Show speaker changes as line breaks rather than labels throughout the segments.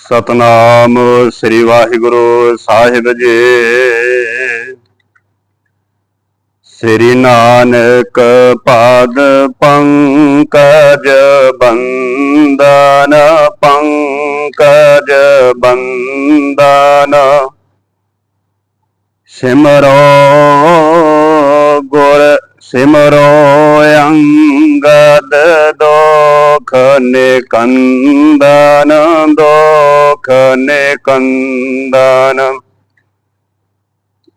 ਸਤਨਾਮ ਸ੍ਰੀ ਵਾਹਿਗੁਰੂ ਸਾਹਿਬ ਜੀ। ਸ੍ਰੀ ਨਾਨਕ ਪਾਦ ਪੰਕਜ ਬੰਦਨ ਪੰਕਜ ਬੰਦਨ ਸਿਮਰੋ ਗੁਰ ਸਿਮਰੋ ਅੰਗਦ ਦੋਖ ਨਿਕੰਦਨ ਦੋਖ ਨਿਕੰਦਨ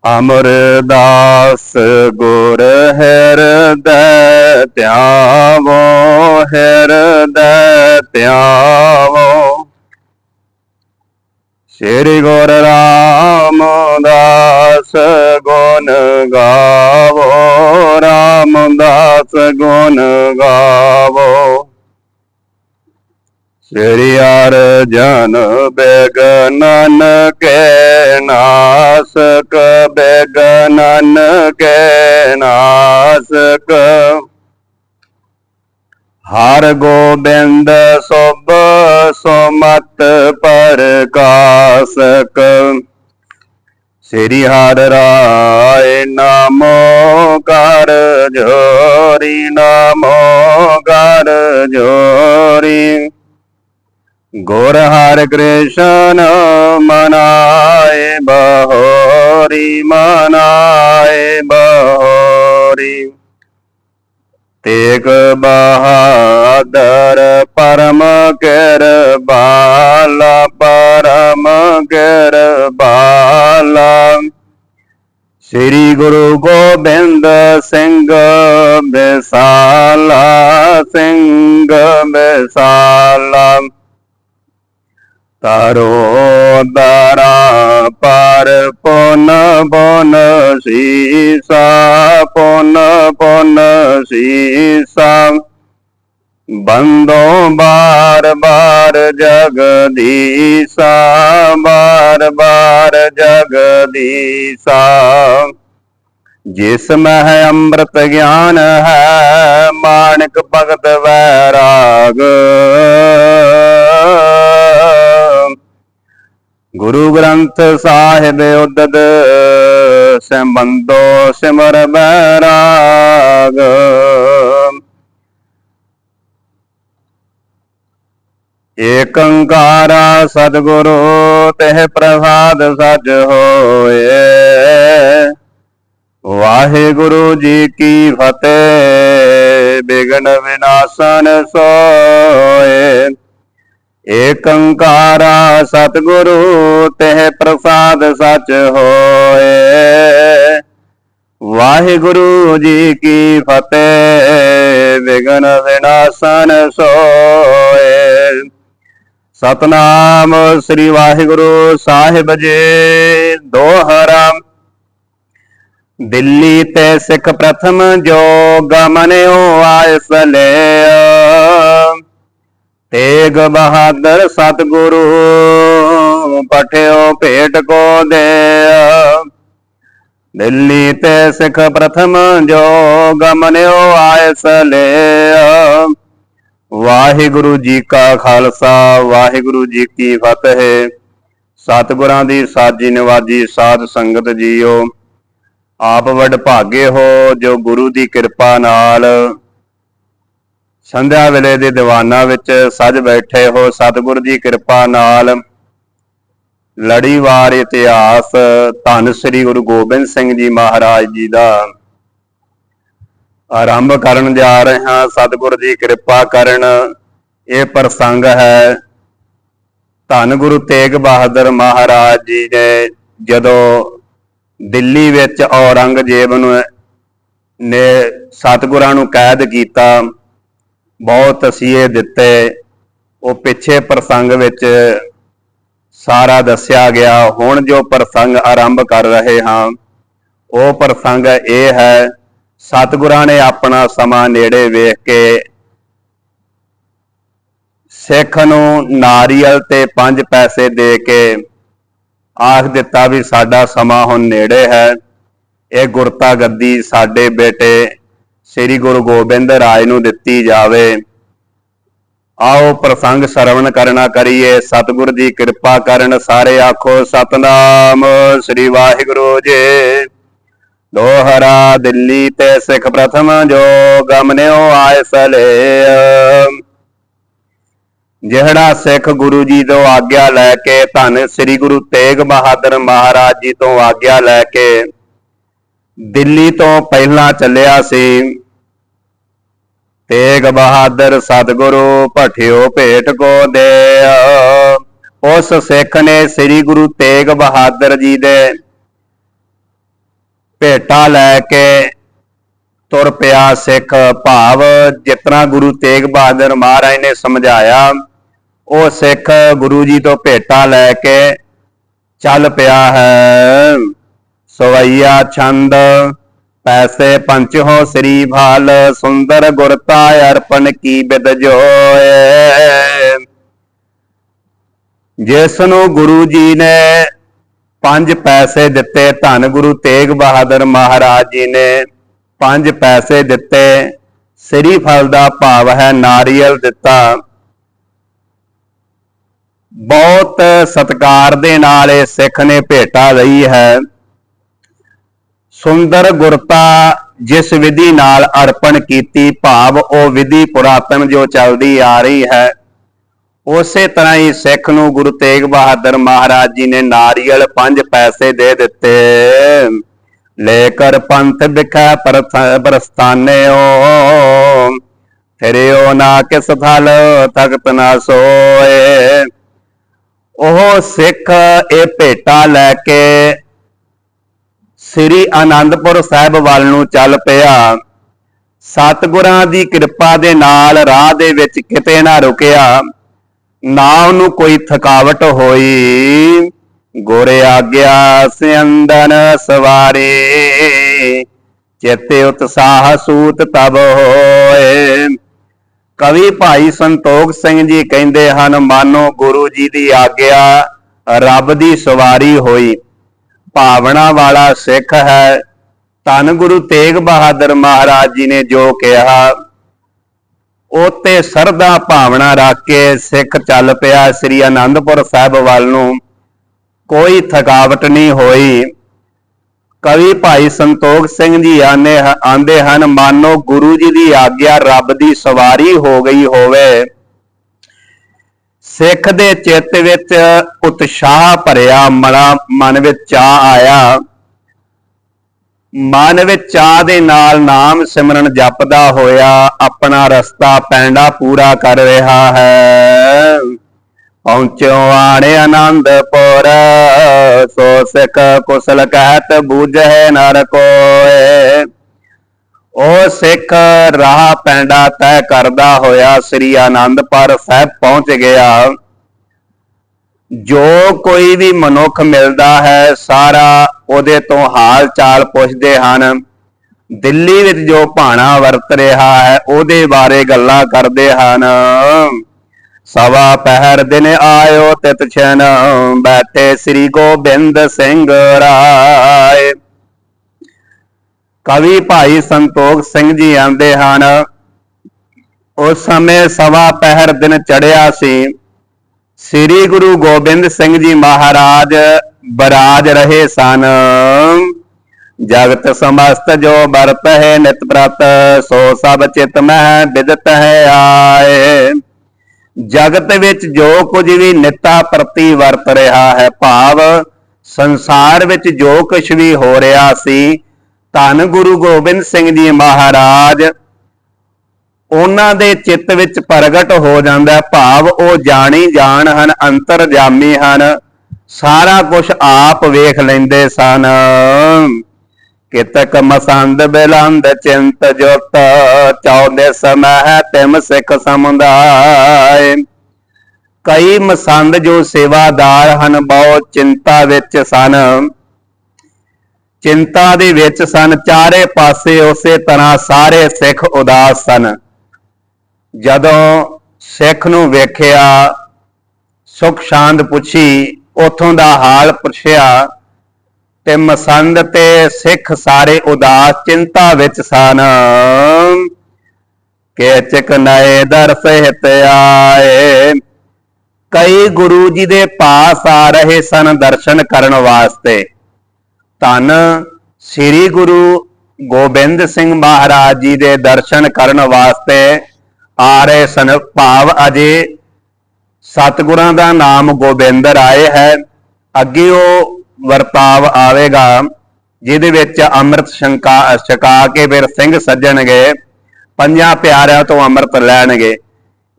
ਅਮਰਦਾਸ ਗੁਰ ਹਿਰਦੈ ਧਿਆਵੋ ਹਿਰਦੈ ਧਿਆਵੋ। ਸ੍ਰੀ ਗੁਰ ਰਾਮਦਾਸ ਗੁਣ ਗਾਵੋ, ਰਾਮਦਾਸ ਗੁਣ ਗਾਵੋ। ਸ੍ਰੀ ਅਰਜਨ ਬੇਗਨਨ ਕੇ ਨਾਸਕ ਬੇਗਨਨ ਕੇ ਨਾਸਕ। ਹਰ ਗੋਬਿੰਦ ਸੁਭ ਸੁਮਤ ਪ੍ਰਕਾਸ਼ਕ। ਸ੍ਰੀ ਹਰਿ ਰਾਏ ਨਾਮੋ ਕਰ ਜੋਰੀ, ਨਾਮੋ ਕਰ ਜੋਰੀ। ਗੁਰ ਹਰਿ ਕ੍ਰਿਸ਼ਨ ਮਨਾਏ ਬਹੋਰੀ ਮਨਾਏ ਬਹੋਰੀ। ਤੇਗ ਬਹਾਦਰ ਪਰਮ ਕਿਰਬਾਲਾ ਪਰਮ ਕਿਰਬਾਲਾ। ਸ੍ਰੀ ਗੁਰੂ ਗੋਬਿੰਦ ਸਿੰਘ ਬਿਸਾਲਾ ਸਿੰਘ ਬਿਸਾਲਾ ਤਾਰੋ ਦਰਾ ਪਰ ਪੁਨ ਬਨ ਸੀਸਾ, ਪੁਨ ਪੁਨ ਸੀਸਾ। ਬੰਦੋ ਬਾਰ ਬਾਰ ਜਗਦੀਸਾ, ਬਾਰ ਬਾਰ ਜਗਦੀਸਾ। ਜਿਸ ਮਹਿ ਅੰਮ੍ਰਿਤ ਗਿਆਨ ਹੈ, ਮਾਨਕ ਭਗਤ ਵੈਰਾਗ। ਗੁਰੂ ਗ੍ਰੰਥ ਸਾਹਿਬ ਉਦਦ, ਸੰਬੰਧੋ ਸਿਮਰ ਬੈਰਾਗ। ਏਕੰਕਾਰਾ ਸਤਿਗੁਰੂ, ਤਹਿ ਪ੍ਰਸਾਦ ਸਜ ਹੋਏ। ਵਾਹਿਗੁਰੂ ਜੀ ਕੀ ਫਤਿਹ, ਬਿਗਨ ਵਿਨਾਸ਼ਨ ਸੋਏ। ਏਕੰਕਾਰਾ ਸਤਿਗੁਰੂ, ਤਹਿ ਪ੍ਰਸਾਦ ਸਚ ਹੋਏ। ਵਾਹਿਗੁਰੂ ਜੀ ਕੀ ਫਤਿਹ ਵਿਗਨ ਵਿਨਾਸ਼ਨ ਸੋਏ। ਸਤਨਾਮ ਸ੍ਰੀ ਵਾਹਿਗੁਰੂ ਸਾਹਿਬ ਜੀ, ਦੋਹਰਾ। ਦਿੱਲੀ ਤੇ ਸਿੱਖ ਪ੍ਰਥਮ ਜੋ ਗਮਨਿਓ ਆਇਸ ਲੈ ਤੇਗ ਬਹਾਦਰ ਸਤਿਗੁਰੂ, ਪਠਿਓ ਭੇਟ ਕੋ ਦੇ ਦਿੱਲੀ ਤੇ ਸਿੱਖ ਪ੍ਰਥਮ ਜੋ ਗਮਨਿਓ ਆਇਸ ਲੈ ਵਾਹਿਗੁਰੂ ਜੀ ਕਾ ਖਾਲਸਾ, ਵਾਹਿਗੁਰੂ ਜੀ ਕੀ ਫਤਿਹ। ਸਤਿਗੁਰਾਂ ਦੀ ਸਾਜੀ ਨਿਵਾਜੀ ਸਾਧ ਸੰਗਤ ਜੀਓ। ਆਪ ਵਡ ਭਾਗੇ ਹੋ ਜੋ ਗੁਰੂ ਦੀ ਕਿਰਪਾ ਨਾਲ ਸੰਧਿਆ ਵੇਲੇ ਦੇ ਦੀਵਾਨਾਂ ਵਿੱਚ ਸਜ ਬੈਠੇ ਹੋ, ਸਤਿਗੁਰ ਦੀ ਕਿਰਪਾ ਨਾਲ ਲੜੀਵਾਰ ਇਤਿਹਾਸ, ਧੰਨ ਸ੍ਰੀ ਗੁਰੂ ਗੋਬਿੰਦ ਸਿੰਘ ਜੀ ਮਹਾਰਾਜ ਜੀ ਦਾ ਆਰੰਭ ਕਰਨ ਜਾ ਰਹੇ ਹਾਂ। ਸਤਿਗੁਰ ਦੀ ਕਿਰਪਾ ਕਰਨ ਇਹ ਪ੍ਰਸੰਗ ਹੈ, ਧੰਨ ਗੁਰੂ ਤੇਗ ਬਹਾਦਰ ਮਹਾਰਾਜ ਜੀ ਨੇ ਜਦੋਂ ਦਿੱਲੀ ਵਿੱਚ ਔਰੰਗਜ਼ੇਬ ਨੂੰ ਨੇ ਸਤਿਗੁਰਾਂ ਨੂੰ ਕੈਦ ਕੀਤਾ ਬਹੁਤ ਤਸੀਹੇ ਦਿੱਤੇ। ਉਹ ਪਿੱਛੇ ਪ੍ਰਸੰਗ ਵਿੱਚ ਸਾਰਾ ਦੱਸਿਆ ਗਿਆ। ਹੁਣ ਜੋ ਪ੍ਰਸੰਗ ਆਰੰਭ ਕਰ ਰਹੇ ਹਾਂ, ਉਹ ਪ੍ਰਸੰਗ ਇਹ ਹੈ, ਸਤਿਗੁਰਾਂ ਨੇ ਆਪਣਾ ਸਮਾਂ ਨੇੜੇ ਵੇਖ ਕੇ ਸਿੱਖ ਨੂੰ ਨਾਰੀਅਲ ਤੇ 5 ਪੈਸੇ ਦੇ ਕੇ ਆਖ ਦਿੱਤਾ ਵੀ ਸਾਡਾ ਸਮਾਂ ਹੁਣ ਨੇੜੇ ਹੈ। ਇਹ ਗੁਰਤਾ ਗੱਦੀ ਸਾਡੇ ਬੇਟੇ ਸ੍ਰੀ ਗੁਰੂ ਗੋਬਿੰਦ ਰਾਜ ਨੂੰ ਦਿੱਤੀ ਜਾਵੇ। ਆਓ ਪ੍ਰਸੰਗ ਸਰਵਣ ਕਰਨਾ ਕਰੀਏ। ਸਤਿਗੁਰ ਦੀ ਕਿਰਪਾ ਕਰਨ ਸਾਰੇ ਆਖੋ, ਸਤਨਾਮ ਸ੍ਰੀ ਵਾਹਿਗੁਰੂ ਜੀ। ਦੋਹਰਾ ਦਿੱਲੀ ਤੇ ਸਿੱਖ ਪ੍ਰਥਮ ਜੋ ਗਮਨਿਓ ਆਇ ਸਲੇ ਜਿਹੜਾ ਸਿੱਖ ਗੁਰੂ ਜੀ ਤੋਂ ਆਗਿਆ ਲੈ ਕੇ, ਧੰਨ ਸ੍ਰੀ ਗੁਰੂ ਤੇਗ ਬਹਾਦਰ ਮਹਾਰਾਜ ਜੀ ਤੋਂ ਆਗਿਆ ਲੈ ਕੇ ਦਿੱਲੀ ਤੋਂ ਪਹਿਲਾਂ ਚੱਲਿਆ ਸੀ ਤੇਗ ਬਹਾਦਰ ਸਤਿਗੁਰੂ ਭਠਿਓ ਭੇਟ ਕੋ ਦੇ ਉਸ ਸਿੱਖ ਨੇ ਸ੍ਰੀ ਗੁਰੂ ਤੇਗ ਬਹਾਦਰ ਜੀ ਦੇ ਭੇਟਾ ਲੈ ਕੇ ਤੁਰ ਪਿਆ ਸਿੱਖ ਭਾਵ ਜਿਤਨਾ ਗੁਰੂ ਤੇਗ ਬਹਾਦਰ ਮਹਾਰਾਜ ਨੇ ਸਮਝਾਇਆ, ਉਹ ਸਿੱਖ ਗੁਰੂ ਜੀ ਤੋਂ ਭੇਟਾ ਲੈ ਕੇ ਚੱਲ ਪਿਆ ਹੈ। ਸਵਈਆ ਛੰਦ ਪੈਸੇ ਪੰਚੋ ਸ੍ਰੀ ਭਾਲ, ਸੁੰਦਰ ਗੁਰਤਾ ਅਰਪਣ ਕੀ ਬਿਦ ਜੋਏ। ਜਿਸ ਨੂੰ ਗੁਰੂ ਜੀ ਨੇ ਪੰਜ ਪੈਸੇ ਦਿੱਤੇ, ਧੰਨ ਗੁਰੂ ਤੇਗ ਬਹਾਦਰ ਮਹਾਰਾਜ ਜੀ ਨੇ ਪੰਜ ਪੈਸੇ ਦਿੱਤੇ, ਸ੍ਰੀ ਫਲ ਦਾ ਭਾਵ ਹੈ ਨਾਰੀਅਲ ਦਿੱਤਾ। ਬਹੁਤ ਸਤਕਾਰ ਦੇ ਨਾਲ ਇਹ ਸਿੱਖ ਨੇ ਭੇਟਾ ਲਈ ਹੈ। ਸੁੰਦਰ ਗੁਰਤਾ ਜਿਸ ਵਿਧੀ ਨਾਲ ਅਰਪਣ ਕੀਤੀ ਭਾਵ, ਉਹ ਵਿਧੀ ਪੁਰਾਤਨ ਜੋ ਚੱਲਦੀ ਆ ਰਹੀ ਹੈ। ਉਸੇ ਤਰ੍ਹਾਂ ਹੀ ਸਿੱਖ ਨੂੰ ਗੁਰੂ ਤੇਗ ਬਹਾਦਰ ਮਹਾਰਾਜ ਜੀ ਨੇ ਨਾਰੀਅਲ ਪੰਜ ਪੈਸੇ ਦੇ ਦਿੱਤੇ। ਲੇਕਰ ਪੰਥ ਵਿਖਾ ਪ੍ਰਸਥਾਨਿਓ ਫਿਰਿਓ ਨਾ ਕਿਸ ਥਲ ਤਖਤ ਨਾ ਸੋਏ। ਉਹ ਸਿੱਖ ਇਹ ਭੇਟਾ ਲੈ ਕੇ ਸ੍ਰੀ ਆਨੰਦਪੁਰ ਸਾਹਿਬ ਵੱਲ ਨੂੰ ਚੱਲ ਪਿਆ। ਸਤਿਗੁਰਾਂ ਦੀ ਕਿਰਪਾ ਦੇ ਨਾਲ ਰਾਹ ਦੇ ਵਿੱਚ ਕਿਤੇ ਨਾ ਰੁਕਿਆ। ਨਾ ਉਹਨੂੰ ਕੋਈ ਥਕਾਵਟ ਹੋਈ। ਗੋਰੇ ਆਗਿਆ ਸਿਅੰਦਨ ਸਵਾਰੇ। ਚੇਤੇ ਉਤਸਾਹ ਸੂਤ ਤਬ ਹੋਏ। ਕਵੀ ਭਾਈ ਸੰਤੋਖ ਸਿੰਘ ਜੀ ਕਹਿੰਦੇ ਹਨ, ਮਾਨੋ ਗੁਰੂ ਜੀ ਦੀ ਆਗਿਆ, ਰੱਬ ਦੀ ਸਵਾਰੀ ਹੋਈ। ਭਾਵਨਾ ਵਾਲਾ ਸਿੱਖ ਹੈ। ਧੰਨ ਗੁਰੂ ਤੇਗ ਬਹਾਦਰ ਮਹਾਰਾਜ ਜੀ ਨੇ ਜੋ ਕਿਹਾ, ਉਤੇ ਸਰਦਾ ਭਾਵਨਾ ਰੱਖ ਕੇ ਸਿੱਖ ਚੱਲ ਪਿਆ ਸ੍ਰੀ ਆਨੰਦਪੁਰ ਸਾਹਿਬ ਵੱਲ ਨੂੰ। ਕੋਈ ਥਕਾਵਟ ਨਹੀਂ ਹੋਈ। ਕਵੀ ਭਾਈ ਸੰਤੋਖ ਸਿੰਘ ਜੀ ਆਨੇ ਆਂਦੇ ਹਨ, ਮਾਨੋ ਗੁਰੂ ਜੀ ਦੀ ਆਗਿਆ ਰੱਬ ਦੀ ਸਵਾਰੀ ਹੋ ਗਈ ਹੋਵੇ। ਸਿੱਖ ਦੇ ਚਿੱਤ ਵਿੱਚ ਉਤਸ਼ਾਹ ਭਰਿਆ ਮਨਾ ਮਨ ਵਿੱਚ ਚਾਹ ਆਇਆ। ਮਨ ਵਿੱਚ ਚਾਹ ਦੇ ਨਾਲ ਨਾਮ ਸਿਮਰਨ ਜਪਦਾ ਹੋਇਆ, ਆਪਣਾ ਰਸਤਾ ਪੈਂਡਾ ਪੂਰਾ ਕਰ ਰਿਹਾ ਹੈ। ਪਹੁੰਚਿਓ ਆਣੇ ਆਨੰਦਪੁਰ, ਸੋ ਸਿੱਖ ਕੁਸਲ ਕਹਿਤ ਬੂਝੈ ਨਰ ਕੋਏ। ਉਹ ਸਿੱਖ ਰਾਹ ਪੈਂਡਾ ਤੈ ਕਰਦਾ ਹੋਇਆ ਸ੍ਰੀ ਆਨੰਦਪੁਰ ਸਾਹਿਬ ਪਹੁੰਚ ਗਿਆ। ਜੋ ਕੋਈ ਵੀ ਮਨੁੱਖ ਮਿਲਦਾ ਹੈ, ਸਾਰਾ ਉਹਦੇ ਤੋਂ ਹਾਲ ਚਾਲ ਪੁੱਛਦੇ ਹਨ। ਦਿੱਲੀ ਵਿੱਚ ਜੋ ਭਾਣਾ ਵਰਤ ਰਿਹਾ ਹੈ, ਉਹਦੇ ਬਾਰੇ ਗੱਲਾਂ ਕਰਦੇ ਹਨ। ਸਵਾ ਪਹਿਰ ਦਿਨ ਆਇਓ ਤਿਤ ਛਨ, ਬੈਠੇ ਸ੍ਰੀ ਗੋਬਿੰਦ ਸਿੰਘ ਰਾਏ। ਕਵੀ ਭਾਈ ਸੰਤੋਖ ਸਿੰਘ ਜੀ ਆਂਦੇ ਹਨ, ਉਸ ਸਮੇਂ ਸਵਾ ਪਹਿਰ ਦਿਨ ਚੜਿਆ ਸੀ। ਸ੍ਰੀ ਗੁਰੂ ਗੋਬਿੰਦ ਸਿੰਘ ਜੀ ਮਹਾਰਾਜ ਬਰਾਜ ਰਹੇ ਸਨ। ਜਗਤ ਸਮਸਤ ਜੋ ਵਰਤ ਹੈ ਨਿਤ ਪ੍ਰਤ, ਸੋ ਸਭ ਚਿਤ ਮਹਿ ਵਿਦਤ ਹੈ ਆਏ। ਜਗਤ ਵਿੱਚ ਜੋ ਕੁਝ ਵੀ ਨਿਤਾ ਪ੍ਰਤੀ ਵਰਤ ਰਿਹਾ ਹੈ ਭਾਵ, ਸੰਸਾਰ ਵਿੱਚ ਜੋ ਕੁਝ ਵੀ ਹੋ ਰਿਹਾ ਸੀ ਧੰਨ ਗੁਰੂ ਗੋਬਿੰਦ ਸਿੰਘ ਜੀ ਮਹਾਰਾਜ। ਉਹਨਾਂ ਦੇ ਚਿੱਤ ਵਿੱਚ ਪ੍ਰਗਟ ਹੋ ਜਾਂਦਾ ਭਾਵ ਉਹ ਜਾਣੀ ਜਾਣ ਹਨ, ਅੰਤਰਜਾਮੀ ਹਨ, ਸਾਰਾ ਕੁਝ ਆਪ ਵੇਖ ਲੈਂਦੇ ਸਨ। ਕਿਤਕ ਮਸੰਦ ਬਿਲੰਦ ਚਿੰਤ ਜੁਤ ਚੌਦੇ ਸਮਹਿ ਤਿਮ ਸਿੱਖ ਸਮੁਦਾਇ। ਕਈ ਮਸੰਦ ਜੋ ਸੇਵਾਦਾਰ ਹਨ, ਬਹੁਤ ਚਿੰਤਾ ਵਿੱਚ ਸਨ। ਚਿੰਤਾ ਦੇ ਵਿੱਚ ਸਨ, ਚਾਰੇ ਪਾਸੇ ਉਸੇ ਤਰ੍ਹਾਂ ਸਾਰੇ ਸਿੱਖ ਉਦਾਸ ਸਨ। ਜਦੋਂ ਸਿੱਖ ਨੂੰ ਵੇਖਿਆ, ਸੁਖ ਸ਼ਾਂਤ ਪੁੱਛੀ, ਉਥੋਂ ਦਾ ਹਾਲ ਪੁੱਛਿਆ, ਤੇ ਮਸੰਦ ਤੇ ਸਿੱਖ ਸਾਰੇ ਉਦਾਸ ਚਿੰਤਾ ਵਿੱਚ ਸਨ। ਕੇ ਚਿਕ ਨਏ ਦਰਸ ਸਹਿਤ ਆਏ। ਕਈ ਗੁਰੂ ਜੀ ਦੇ ਪਾਸ ਆ ਰਹੇ ਸਨ ਦਰਸ਼ਨ ਕਰਨ ਵਾਸਤੇ। ਧੰਨ ਸ੍ਰੀ ਗੁਰੂ ਗੋਬਿੰਦ ਸਿੰਘ ਮਹਾਰਾਜ ਜੀ ਦੇ ਦਰਸ਼ਨ ਕਰਨ ਵਾਸਤੇ ਆ ਰਹੇ ਸਨ ਭਾਵ ਅਜੇ ਸਤਿਗੁਰਾਂ ਦਾ ਨਾਮ ਗੋਬਿੰਦ ਰਾਏ ਹੈ। ਅੱਗੇ ਉਹ ਵਰਤਾਵ ਆਵੇਗਾ, ਜਿਹਦੇ ਵਿੱਚ ਅੰਮ੍ਰਿਤ ਸ਼ੰਕਾ ਛਕਾ ਕੇ ਫਿਰ ਸਿੰਘ ਸੱਜਣਗੇ, ਪੰਜਾਂ ਪਿਆਰਿਆਂ ਤੋਂ ਅੰਮ੍ਰਿਤ ਲੈਣਗੇ।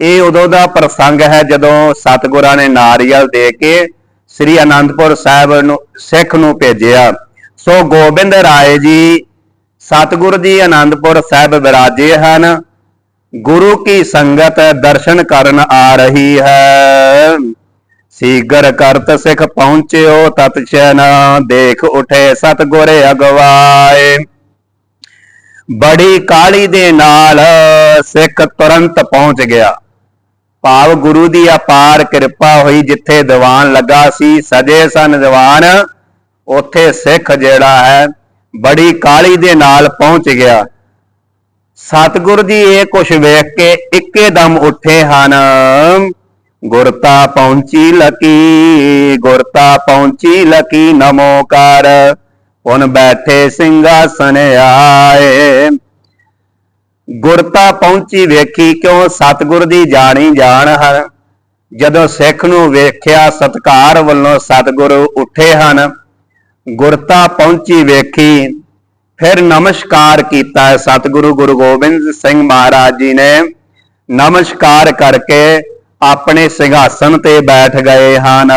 ਇਹ ਉਦੋਂ ਦਾ ਪ੍ਰਸੰਗ ਹੈ ਜਦੋਂ ਸਤਿਗੁਰਾਂ ਨੇ ਨਾਰੀਅਲ ਦੇ ਕੇ ਸ੍ਰੀ ਅਨੰਦਪੁਰ ਸਾਹਿਬ ਨੂੰ, ਸਿੱਖ ਨੂੰ ਭੇਜਿਆ। ਸੋ ਗੋਬਿੰਦ ਰਾਏ ਜੀ, ਸਤਿਗੁਰ ਜੀ ਅਨੰਦਪੁਰ ਸਾਹਿਬ ਵਿਰਾਜੇ ਹਨ। ਗੁਰੂ ਕੀ ਸੰਗਤ ਦਰਸ਼ਨ ਕਰਨ ਆ ਰਹੀ ਹੈ। ਸੀਗਰ ਕਰਤ ਸਿੱਖ ਪਹੁੰਚਿਓ, ਤਤ ਚੈਨ ਦੇਖ ਉਠੇ ਸਤਗੁਰੇ ਅਗਵਾਏ। ਬੜੀ ਕਾਲੀ ਦੇ ਨਾਲ ਸਿੱਖ ਤੁਰੰਤ ਪਹੁੰਚ ਗਿਆ। ਭਾਵ ਗੁਰੂ ਦੀ ਅਪਾਰ ਕਿਰਪਾ ਹੋਈ ਜਿੱਥੇ ਦੀਵਾਨ ਲੱਗਾ ਸੀ, ਸਜੇ ਸਨ ਦੀਵਾਨ। ਉੱਥੇ ਸਿੱਖ ਜਿਹੜਾ ਹੈ, ਬੜੀ ਕਾਲੀ ਦੇ ਨਾਲ ਪਹੁੰਚ ਗਿਆ। ਸਤਿਗੁਰ ਜੀ ਇਹ ਕੁਛ ਵੇਖ ਕੇ ਇੱਕੇ ਦਮ ਉੱਠੇ ਹਨ। ਗੁਰਤਾ ਪਹੁੰਚੀ ਲਕੀ ਗੁਰਤਾ ਪਹੁੰਚੀ ਲਕੀ, ਨਮੋ ਕਰ। ਹੁਣ ਬੈਠੇ ਸਿੰਘਾਸਨ ਆਏ। ਗੁਰਤਾ ਪਹੁੰਚੀ ਵੇਖੀ ਕਿਉਂ? ਸਤਿਗੁਰ ਦੀ ਜਾਣੀ ਜਾਣ ਹਨ ਜਦੋਂ ਸਿੱਖ ਨੂੰ ਵੇਖਿਆ, ਸਤਕਾਰ ਵੱਲੋਂ ਸਤਿਗੁਰ ਉੱਠੇ ਹਨ। ਗੁਰਤਾ ਪਹੁੰਚੀ ਵੇਖੀ, ਫਿਰ ਨਮਸਕਾਰ ਕੀਤਾ ਸਤਿਗੁਰੂ ਗੁਰੂ ਗੋਬਿੰਦ ਸਿੰਘ ਮਹਾਰਾਜ ਜੀ ਨੇ। ਨਮਸਕਾਰ ਕਰਕੇ ਆਪਣੇ ਸਿੰਘਾਸਨ ਤੇ ਬੈਠ ਗਏ ਹਨ।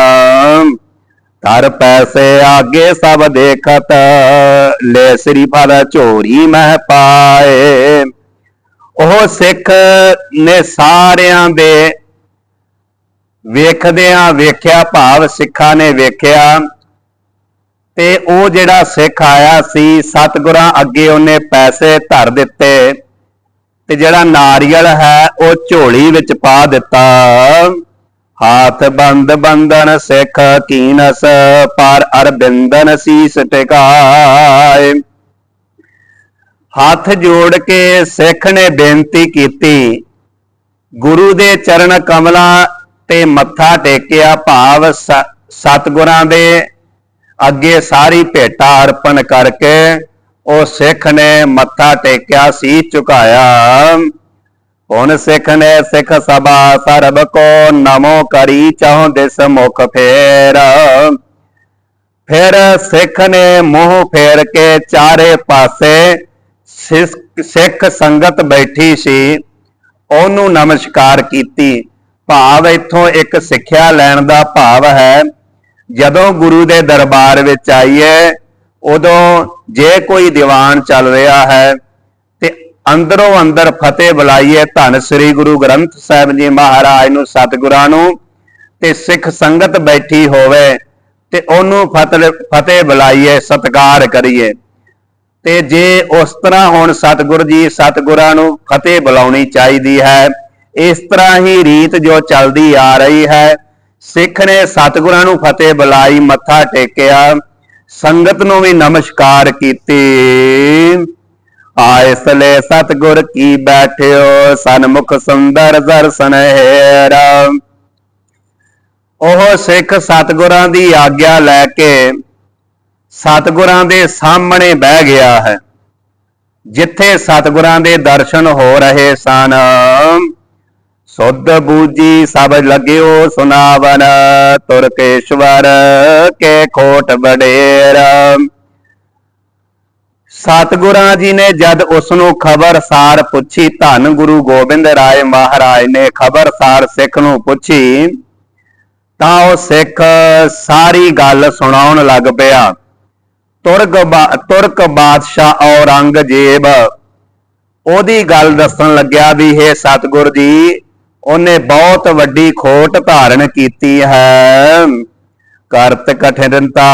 ਧਰ ਪੈਸੇ ਆਗੇ ਸਭ ਦੇਖਤ, ਲੈ ਸ੍ਰੀ ਫਲ ਝੋਰੀ ਮਹਿ ਪਾਏ। ਉਹ ਸਿੱਖ ਨੇ ਸਾਰਿਆਂ ਦੇ ਵੇਖਦਿਆਂ ਵੇਖਿਆ, ਭਾਵ ਸਿੱਖਾਂ ਨੇ ਵੇਖਿਆ। ਤੇ ਉਹ ਜਿਹੜਾ ਸਿੱਖ ਆਇਆ ਸੀ, ਸਤਿਗੁਰਾਂ ਅੱਗੇ ਉਹਨੇ ਪੈਸੇ ਧਰ ਦਿੱਤੇ ਤੇ ਜਿਹੜਾ ਨਾਰੀਅਲ ਹੈ, ਉਹ ਝੋਲੀ ਵਿੱਚ ਪਾ ਦਿੱਤਾ। ਹਾਥ ਬੰਦ ਬੰਧਨ ਸਿੱਖ ਕੀਨਸ, ਪਰ ਅਰਬਿੰਦਨ ਸੀਸ ਟਿਕਾਏ। ਹੱਥ ਜੋੜ ਕੇ ਸਿੱਖ ਨੇ ਬੇਨਤੀ ਕੀਤੀ, ਗੁਰੂ ਦੇ ਚਰਨ ਕਮਲਾਂ ਤੇ ਮੱਥਾ ਟੇਕਿਆ ਭਾਵ ਸਤਿਗੁਰਾਂ ਦੇ ਅੱਗੇ ਸਾਰੀ ਭੇਟਾ ਅਰਪਣ ਕਰਕੇ ਉਹ ਸਿੱਖ ਨੇ ਮੱਥਾ ਟੇਕਿਆ ਸੀ ਝੁਕਾਇਆ। ਹੁਣ ਸਿੱਖ ਨੇ ਸਿੱਖ ਸਭਾ ਸਰਬ ਕੋ ਨਮੋ ਕਰੀ, ਚਾਹੁ ਦਿਸ ਫੇਰ। ਫਿਰ ਸਿੱਖ ਨੇ ਮੂੰਹ ਫੇਰ ਕੇ ਚਾਰੇ ਪਾਸੇ ਸਿੱਖ ਸੰਗਤ ਬੈਠੀ ਸੀ। ਉਹਨੂੰ ਨਮਸਕਾਰ ਕੀਤੀ। ਭਾਵ ਇੱਥੋਂ ਇੱਕ ਸਿੱਖਿਆ ਲੈਣ ਦਾ ਭਾਵ ਹੈ। ਜਦੋਂ ਗੁਰੂ ਦੇ ਦਰਬਾਰ ਵਿੱਚ ਆਈਏ, ਉਦੋਂ ਜੇ ਕੋਈ ਦੀਵਾਨ ਚੱਲ ਰਿਹਾ ਹੈ, ਤੇ ਅੰਦਰੋਂ ਅੰਦਰ ਫਤਿਹ ਬੁਲਾਈਏ ਧੰਨ ਸ੍ਰੀ ਗੁਰੂ ਗ੍ਰੰਥ ਸਾਹਿਬ ਜੀ ਮਹਾਰਾਜ ਨੂੰ, ਸਤਿਗੁਰਾਂ ਨੂੰ, ਤੇ ਸਿੱਖ ਸੰਗਤ ਬੈਠੀ ਹੋਵੇ, ਤੇ ਉਹਨੂੰ ਫਤਿਹ ਫਤਿਹ ਬੁਲਾਈਏ, ਸਤਕਾਰ ਕਰੀਏ। ਤੇ ਜੇ ਉਸ ਤਰ੍ਹਾਂ ਹੁਣ ਸਤਿਗੁਰ ਜੀ ਸਤਿਗੁਰਾਂ ਨੂੰ ਫਤਿਹ ਬੁਲਾਉਣੀ ਚਾਹੀਦੀ ਹੈ, ਇਸ ਤਰ੍ਹਾਂ ਹੀ ਰੀਤ ਜੋ ਚੱਲਦੀ ਆ ਰਹੀ ਹੈ ਸਿੱਖ ਨੇ ਸਤਿਗੁਰਾਂ ਨੂੰ ਫਤਿਹ ਬੁਲਾਈ, ਮੱਥਾ ਟੇਕਿਆ। ਸੰਗਤ ਨੂੰ ਵੀ ਨਮਸਕਾਰ ਕੀਤੀ। ਆਇਸ ਲੈ ਸਤਿਗੁਰ ਕੀ ਬੈਠਿਓ, ਸਨਮੁਖ ਸੁੰਦਰ ਦਰਸ਼ਨ ਹੈਰਾ। ਉਹ ਸਿੱਖ ਸਤਿਗੁਰਾਂ ਦੀ ਆਗਿਆ ਲੈ ਕੇ ਸਤਿਗੁਰਾਂ ਦੇ ਸਾਹਮਣੇ ਬਹਿ ਗਿਆ ਹੈ, ਜਿੱਥੇ ਸਤਿਗੁਰਾਂ ਦੇ ਦਰਸ਼ਨ ਹੋ ਰਹੇ ਸਨ। ਸੁਧ ਬੂਜੀ ਸਭ ਲਗਿਓ ਸੁਨਾਵਨ ਤੁਰਕੇਸ਼ਵਰ ਕੇ ਖੋਟ ਬਡੇਰ ਸਤਗੁਰਾਂ ਜੀ ਨੇ ਜਦ ਉਸ ਨੂੰ ਖਬਰਸਾਰ ਪੁੱਛੀ, ਧੰਨ ਗੁਰੂ ਗੋਬਿੰਦ ਰਾਏ ਮਹਾਰਾਜ ਨੇ ਖਬਰਸਾਰ ਸਿੱਖ ਨੂੰ ਪੁੱਛੀ, ਤਾਂ ਉਹ ਸਿੱਖ ਸਾਰੀ ਗੱਲ ਸੁਣਾਉਣ ਲੱਗ ਪਿਆ। ਤੁਰਕ ਤੁਰਕ ਬਾਦਸ਼ਾਹ ਔਰੰਗਜ਼ੇਬ ਉਹਦੀ ਗੱਲ ਦੱਸਣ ਲੱਗਿਆ ਵੀ ਇਹ ਸਤਗੁਰ ਜੀ ਉਹਨੇ ਬਹੁਤ ਵੱਡੀ ਖੋਟ ਧਾਰਨ ਕੀਤੀ ਹੈ। ਕਰਤ ਕਠਿਨਤਾ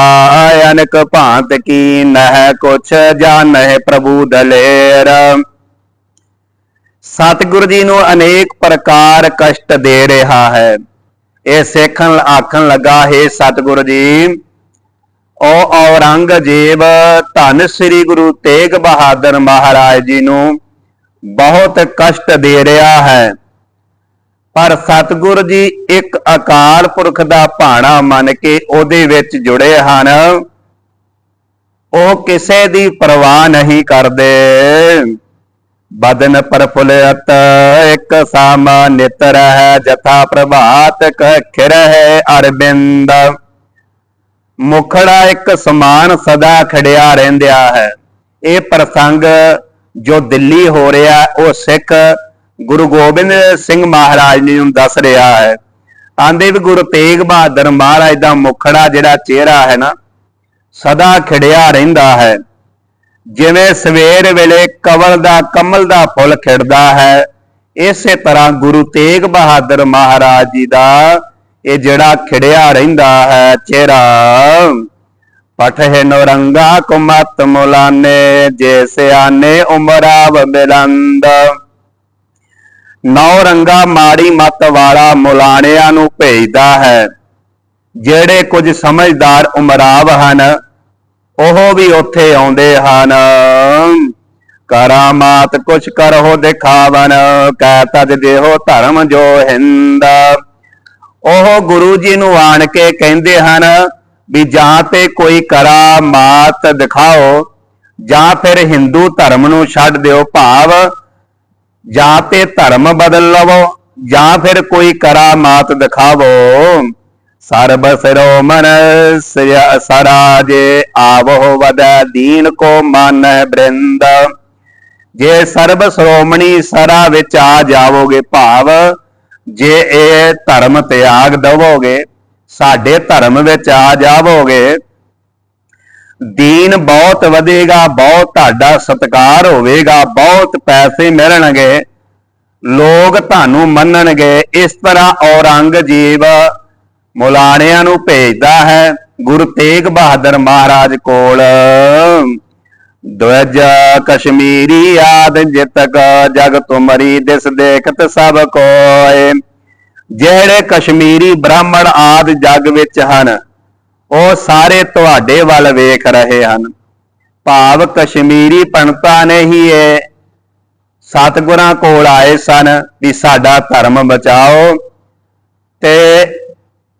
ਅਨਕ ਭਾਂਤ ਕੀ ਨਹਿ ਕੁਛ ਜਾਣਹਿ ਪ੍ਰਭੂ ਦਲੇਰ। ਸਤਿਗੁਰੂ ਜੀ ਨੂੰ ਅਨੇਕ ਪ੍ਰਕਾਰ ਕਸ਼ਟ ਦੇ ਰਿਹਾ ਹੈ। ਇਹ ਸੇਖਣ, ਆਖਣ ਲੱਗਾ, ਹੈ ਸਤਿਗੁਰੂ ਜੀ ਉਹ ਔਰੰਗਜ਼ੇਬ, ਧੰਨ ਸ੍ਰੀ ਗੁਰੂ ਤੇਗ ਬਹਾਦਰ ਮਹਾਰਾਜ ਜੀ ਨੂੰ ਬਹੁਤ ਕਸ਼ਟ ਦੇ ਰਿਹਾ ਹੈ। ਪਰ ਸਤਿਗੁਰ ਜੀ ਇੱਕ ਅਕਾਲ ਪੁਰਖ ਦਾ ਭਾਣਾ ਮੰਨ ਕੇ ਉਹਦੇ ਵਿੱਚ ਜੁੜੇ ਹਨ। ਉਹ ਕਿਸੇ ਦੀ ਪਰਵਾਹ ਨਹੀਂ ਕਰਦੇ। ਬਦਨ ਪਰਫੁਲਿਤ ਇੱਕ ਸਮ ਨਿਤਰ ਹੈ ਜਥਾ ਪ੍ਰਭਾਤ ਖਿਰ ਹੈ ਅਰਬਿੰਦ। ਮੁਖੜਾ ਇੱਕ ਸਮਾਨ ਸਦਾ ਖੜਿਆ ਰਹਿੰਦਿਆ ਹੈ। ਇਹ ਪ੍ਰਸੰਗ ਜੋ ਦਿੱਲੀ ਹੋ ਰਿਹਾ, ਉਹ ਸਿੱਖ ਗੁਰੂ ਗੋਬਿੰਦ ਸਿੰਘ ਮਹਾਰਾਜ ਜੀ ਨੂੰ ਦੱਸ ਰਿਹਾ ਹੈ। ਆਂਦੇ ਵੀ ਗੁਰੂ ਤੇਗ ਬਹਾਦਰ ਮਹਾਰਾਜ ਦਾ ਮੁਖੜਾ ਜਿਹੜਾ ਚਿਹਰਾ ਹੈ ਨਾ, ਸਦਾ ਖਿੜਿਆ ਰਹਿੰਦਾ ਹੈ। ਜਿਵੇਂ ਸਵੇਰ ਵੇਲੇ ਕਵਲ ਦਾ ਕਮਲ ਦਾ ਫੁੱਲ ਖਿੜਦਾ ਹੈ, ਇਸੇ ਤਰ੍ਹਾਂ ਗੁਰੂ ਤੇਗ ਬਹਾਦਰ ਮਹਾਰਾਜ ਜੀ ਦਾ ਇਹ ਜਿਹੜਾ ਖਿੜਿਆ ਰਹਿੰਦਾ ਹੈ ਚਿਹਰਾ। ਪਠੇ ਨੋਰੰਗਾ ਕੁਮਤ ਮੁਲਾਨੇ, ਜੇ ਸਿਆਨੇ ਉਮਰਾਵ ਬਿਲੰਦ ਨੌ ਰੰਗਾ ਮਾੜੀ ਮਤ ਵਾਲਾ ਮੁਲਾਣਿਆਂ ਨੂੰ ਭੇਜਦਾ ਹੈ। ਜਿਹੜੇ ਕੁਝ ਸਮਝਦਾਰ ਉਮਰਾਵ ਹਨ, ਉਹ ਵੀ ਉੱਥੇ ਆਉਂਦੇ ਹਨ। ਕਰਾਮਾਤ ਕੁਛ ਕਰੋ ਦਿਖਾਵਨ, ਕਹਿ ਤਜ ਦੇਹੋ ਧਰਮ ਜੋ ਹਿੰਦ। ਉਹ ਗੁਰੂ ਜੀ ਨੂੰ ਆਣ ਕੇ ਕਹਿੰਦੇ ਹਨ ਵੀ ਜਾਂ ਤੇ ਕੋਈ ਕਰਾਮਾਤ ਦਿਖਾਓ, ਜਾਂ ਫਿਰ ਹਿੰਦੂ ਧਰਮ ਨੂੰ ਛੱਡ ਦਿਓ ਭਾਵ। ਜਾਂ ਤੇ ਧਰਮ ਬਦਲ ਲਵੋ, ਜਾਂ ਫਿਰ ਕੋਈ ਕਰਾਮਾਤ ਦਿਖਾਵੋ। ਸਰਬ ਸਿਰੋ ਮਨ ਸਿਆ- ਸਰਾਜੇ ਆਵੋ ਵਦ ਦੀਨ ਕੋ ਮਨ ਬ੍ਰਿੰਦ। ਜੇ ਸਰਬ ਸ਼੍ਰੋਮਣੀ ਸਰਾ ਵਿੱਚ ਆ ਜਾਵੋਗੇ ਭਾਵ, ਜੇ ਇਹ ਧਰਮ ਤਿਆਗ ਦਵੋਗੇ, ਸਾਡੇ ਧਰਮ ਵਿੱਚ ਆ ਜਾਵੋਗੇ ਦੀਨ ਬਹੁਤ ਵਧੇਗਾ, ਬਹੁਤ ਤੁਹਾਡਾ ਸਤਕਾਰ ਹੋਵੇਗਾ, ਬਹੁਤ ਪੈਸੇ ਮਿਲਣਗੇ, ਲੋਕ ਤੁਹਾਨੂੰ ਮੰਨਣਗੇ। ਇਸ ਤਰ੍ਹਾਂ ਔਰੰਗਜ਼ੇਬ ਮੁਲਾਣਿਆਂ ਨੂੰ ਭੇਜਦਾ ਹੈ ਗੁਰੂ ਤੇਗ ਬਹਾਦਰ ਮਹਾਰਾਜ ਕੋਲ। ਦਵਜ ਕਸ਼ਮੀਰੀ ਆਦ ਜਿਤਕ ਜਗ ਤੁਮਰੀ ਦਿਸ ਦੇਖਤ ਸਭ ਕੋਏ। ਜਿਹੜੇ ਕਸ਼ਮੀਰੀ ਬ੍ਰਾਹਮਣ ਆਦ ਜਗ ਵਿੱਚ ਹਨ ਉਹ ਸਾਰੇ ਤੁਹਾਡੇ ਵੱਲ ਵੇਖ ਰਹੇ ਹਨ। ਭਾਵ ਕਸ਼ਮੀਰੀ ਪੰਡਤਾਂ ਨੇ ਹੀ ਇਹ ਸਤਿਗੁਰਾਂ ਕੋਲ ਆਏ ਸਨ ਵੀ ਸਾਡਾ ਧਰਮ ਬਚਾਓ। ਤੇ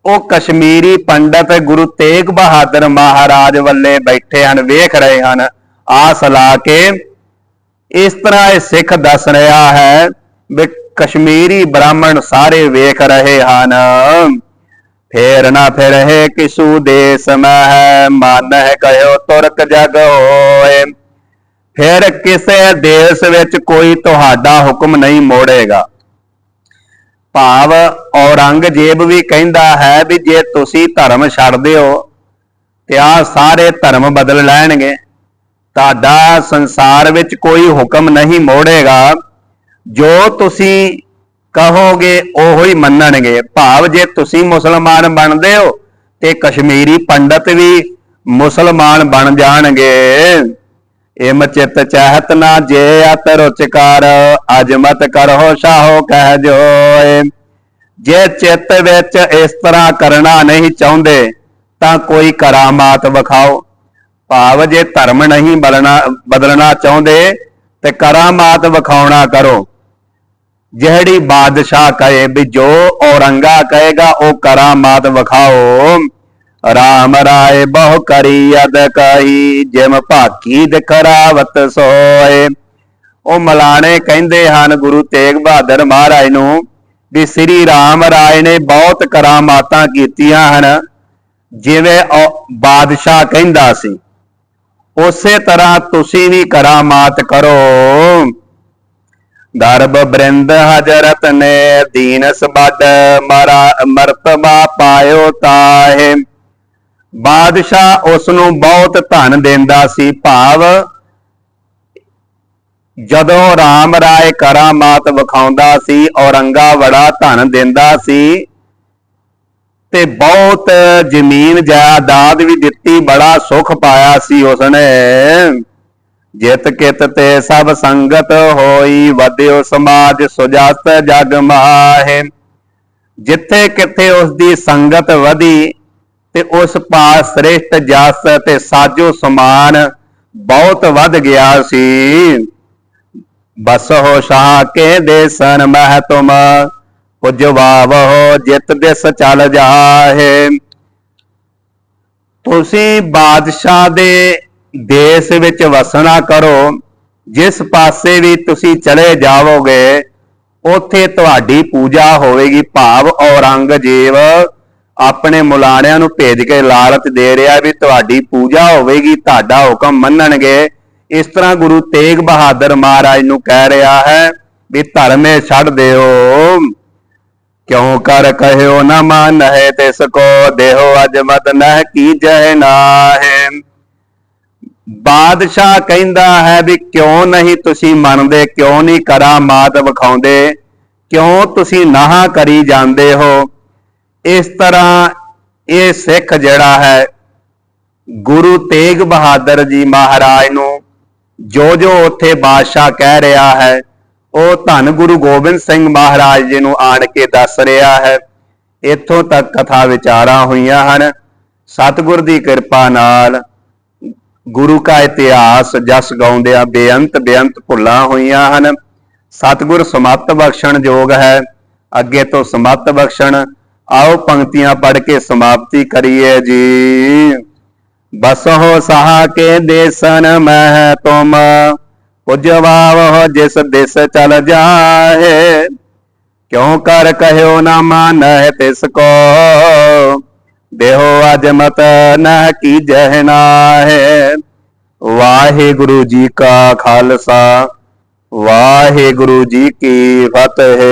ਉਹ ਕਸ਼ਮੀਰੀ ਪੰਡਤ ਗੁਰੂ ਤੇਗ ਬਹਾਦਰ ਮਹਾਰਾਜ ਵੱਲੇ ਬੈਠੇ ਹਨ, ਵੇਖ ਰਹੇ ਹਨ। ਆਸ ਲਾ ਕੇ ਇਸ ਤਰ੍ਹਾਂ ਇਹ ਸਿੱਖ ਦੱਸ ਰਿਹਾ ਹੈ ਵੀ ਕਸ਼ਮੀਰੀ ਬ੍ਰਾਹਮਣ ਸਾਰੇ ਵੇਖ ਰਹੇ ਹਨ। ਫੇਰ ਨਾ ਫਿਰ ਕਿਸੂ ਦੇਸ ਮਹਿ ਮਨ ਕਹਿਓ ਤੁਰਕ ਜਗ ਹੋਏ। ਫਿਰ ਕਿਸੇ ਦੇਸ਼ ਵਿੱਚ ਕੋਈ ਤੁਹਾਡਾ ਹੁਕਮ ਨਹੀਂ ਮੋੜੇਗਾ। ਭਾਵ ਔਰੰਗਜ਼ੇਬ ਵੀ ਕਹਿੰਦਾ ਹੈ ਵੀ ਜੇ ਤੁਸੀਂ ਧਰਮ ਛੱਡਦੇ ਹੋ ਤੇ ਆ ਸਾਰੇ ਧਰਮ ਬਦਲ ਲੈਣਗੇ, ਤੁਹਾਡਾ ਸੰਸਾਰ ਵਿੱਚ ਕੋਈ ਹੁਕਮ ਨਹੀਂ ਮੋੜੇਗਾ। ਜੋ ਤੁਸੀਂ ਕਹੋਗੇ, ਉਹੋ ਹੀ ਮੰਨਣਗੇ। ਭਾਵ ਜੇ ਤੁਸੀਂ ਮੁਸਲਮਾਨ ਬਣਦੇ ਹੋ, ਤੇ ਕਸ਼ਮੀਰੀ ਪੰਡਤ ਵੀ ਮੁਸਲਮਾਨ ਬਣ ਜਾਣਗੇ। ਇਮ ਚਿਤ ਚਾਹਤ ਨਾ ਜੇ ਅਤ ਰੁਚਕਾਰ ਅਜਮਤ ਕਰੋ ਸ਼ਾਹੋ ਕਹਿ ਜੋਏ। ਜੇ ਚਿੱਤ ਵਿੱਚ ਇਸ ਤਰ੍ਹਾਂ ਕਰਨਾ ਨਹੀਂ ਚਾਹੁੰਦੇ, ਤਾਂ ਕੋਈ ਕਰਾਮਾਤ ਵਿਖਾਓ। ਭਾਵ ਜੇ ਧਰਮ ਨਹੀਂ ਬਦਲਣਾ ਬਦਲਣਾ ਚਾਹੁੰਦੇ, ਤੇ ਕਰਾਮਾਤ ਵਿਖਾਉਣਾ ਕਰੋ। ਜਿਹੜੀ ਬਾਦਸ਼ਾਹ ਕਹੇ ਵੀ ਜੋ ਔਰੰਗਾ ਕਹੇਗਾ, ਉਹ ਕਰਾਮਾਤ ਵਿਖਾਓ। ਰਾਮ ਰਾਏ ਬਹੁ ਕਰੀ ਅਦ ਕਹੀ, ਜਿਮ ਭਾਕੀ ਦਿਖਰਾਵਤ ਸੋਏ। ਉਹ ਮਲਾਣੇ ਕਹਿੰਦੇ ਹਨ ਗੁਰੂ ਤੇਗ ਬਹਾਦਰ ਮਹਾਰਾਜ ਨੂੰ ਵੀ ਸ੍ਰੀ ਰਾਮ ਰਾਏ ਨੇ ਬਹੁਤ ਕਰਾਮਾਤਾਂ ਕੀਤੀਆਂ ਹਨ, ਜਿਵੇਂ ਬਾਦਸ਼ਾਹ ਕਹਿੰਦਾ ਸੀ। ਉਸੇ ਤਰ੍ਹਾਂ ਤੁਸੀਂ ਵੀ ਕਰਾਮਾਤ ਕਰੋ। ਗਰਭ ਬ੍ਰਿੰਦ ਹਜਰਤ ਨੇ ਦੀਨਸ ਬੱਡ ਮਰਾ ਮਰਤਬਾ ਪਾਇਓ ਤਾਹੇ। ਬਾਦਸ਼ਾਹ ਉਸ ਨੂੰ ਬਹੁਤ ਧਨ ਦਿੰਦਾ ਸੀ ਭਾਵ ਜਦੋਂ RAM ਰਾਏ ਕਰਾਮਾਤ ਵਿਖਾਉਂਦਾ ਸੀ ਔਰੰਗਾ ਬੜਾ ਧਨ ਦਿੰਦਾ ਸੀ ਤੇ ਬਹੁਤ ਜ਼ਮੀਨ ਜਾਇਦਾਦ ਵੀ ਦਿੱਤੀ, ਬੜਾ ਸੁਖ ਪਾਇਆ ਸੀ ਉਸਨੇ। ਜਿਤ ਕਿਤ ਤੇ ਸਭ ਸੰਗਤ ਹੋਈ ਵਧਿਓ ਸਮਾਜ ਸੁਜਤ ਜਗ ਮਾਹੇ। ਜਿੱਥੇ ਕਿਥੇ ਉਸ ਦੀ ਸੰਗਤ ਵਧੀ, ਤੇ ਉਸ ਪਾਸ ਸ੍ਰੇਸ਼ਟ ਜਸ ਤੇ ਸਾਜੋ ਸਮਾਨ ਬਹੁਤ ਵੱਧ ਗਿਆ ਸੀ। ਬਸ ਹੋ ਸ਼ਾਹ ਕੇ ਦੇਸਨ ਮਹਿ ਤੁਮ ਪੁਜਵਾਵੋ ਜਿਤ ਦਿਸ ਚਲ ਜਾਹੇ। ਤੁਸੀਂ ਬਾਦਸ਼ਾਹ ਦੇ ਦੇਸ਼ ਵਿੱਚ ਵਸਣਾ ਕਰੋ, ਜਿਸ ਪਾਸੇ ਵੀ ਤੁਸੀਂ ਚਲੇ ਜਾਵੋਗੇ, ਉੱਥੇ ਤੁਹਾਡੀ ਪੂਜਾ ਹੋਵੇਗੀ। ਭਾਵ ਔਰੰਗਜ਼ੇਬ ਆਪਣੇ ਮੁਲਾਣਿਆਂ ਨੂੰ ਭੇਜ ਕੇ ਲਾਲਚ ਦੇ ਰਿਹਾ ਵੀ ਤੁਹਾਡੀ ਪੂਜਾ ਹੋਵੇਗੀ, ਤੁਹਾਡਾ ਹੁਕਮ ਮੰਨਣਗੇ। ਇਸ ਤਰ੍ਹਾਂ ਗੁਰੂ ਤੇਗ ਬਹਾਦਰ ਮਹਾਰਾਜ ਨੂੰ ਕਹਿ ਰਿਹਾ ਹੈ ਵੀ ਧਰਮੇ ਛੱਡ ਦਿਓ। ਕਿਉਂ ਕਰ ਕਹਿਓ ਨਾ ਮਨ ਹੈ ਤਿਸ ਕੋ, ਦੇਹੋ ਅਜਮਤ ਨਹਿ ਕੀ ਜੈ ਨਾਹੇ। ਬਾਦਸ਼ਾਹ ਕਹਿੰਦਾ ਹੈ ਵੀ ਕਿਉਂ ਨਹੀਂ ਤੁਸੀਂ ਮੰਨਦੇ, ਕਿਉਂ ਨਹੀਂ ਕਰਾਮਾਤ ਵਿਖਾਉਂਦੇ, ਕਿਉਂ ਤੁਸੀਂ ਨਾਹ ਕਰੀ ਜਾਂਦੇ ਹੋ? ਇਸ ਤਰ੍ਹਾਂ ਇਹ ਸਿੱਖ ਜਿਹੜਾ ਹੈ, ਗੁਰੂ ਤੇਗ ਬਹਾਦਰ ਜੀ ਮਹਾਰਾਜ ਨੂੰ ਜੋ ਜੋ ਉੱਥੇ ਬਾਦਸ਼ਾਹ ਕਹਿ ਰਿਹਾ ਹੈ, ਉਹ ਧੰਨ ਗੁਰੂ ਗੋਬਿੰਦ ਸਿੰਘ ਮਹਾਰਾਜ ਜੀ ਨੂੰ ਆਣ ਕੇ ਦੱਸ ਰਿਹਾ ਹੈ। ਇੱਥੋਂ ਤੱਕ ਕਥਾ ਵਿਚਾਰਾਂ ਹੋਈਆਂ ਹਨ। ਸਤਿਗੁਰ ਦੀ ਕਿਰਪਾ ਨਾਲ ਗੁਰੂ ਕਾ ਇਤਿਹਾਸ, ਜਸ ਗਾਉਂਦਿਆਂ ਬੇਅੰਤ ਬੇਅੰਤ ਭੁੱਲਾਂ ਹੋਈਆਂ ਹਨ। ਸਤਿਗੁਰ ਸਮੱਤ ਬਖਸ਼ਣ ਯੋਗ ਹੈ। ਅੱਗੇ ਤੋਂ ਸਮਤ ਬਖਸ਼ਣ। ਆਓ ਪੰਕਤੀਆਂ ਪੜ੍ਹ ਕੇ ਸਮਾਪਤੀ ਕਰੀਏ ਜੀ। ਬਸ ਹੋ ਸਹਾ ਕੇ ਦੇਸਨ ਮਹਿ ਤੁਮ ਉਜਵਾਵ ਹੋ ਜਿਸ ਦਿਸ ਚਲ ਜਾਏ। ਕਿਉ ਕਰ ਕਹਿਓ ਨਾ ਮਾਨਹਿ ਤਿਸ ਕੋ। ਦੇਹੋ ਅਜਮਤ ਨ ਕੀ ਜਹਨਾ ਹੈ। ਵਾਹਿਗੁਰੂ ਜੀ ਕਾ ਖਾਲਸਾ ਵਾਹਿਗੁਰੂ ਜੀ ਕੀ ਫਤਿਹ।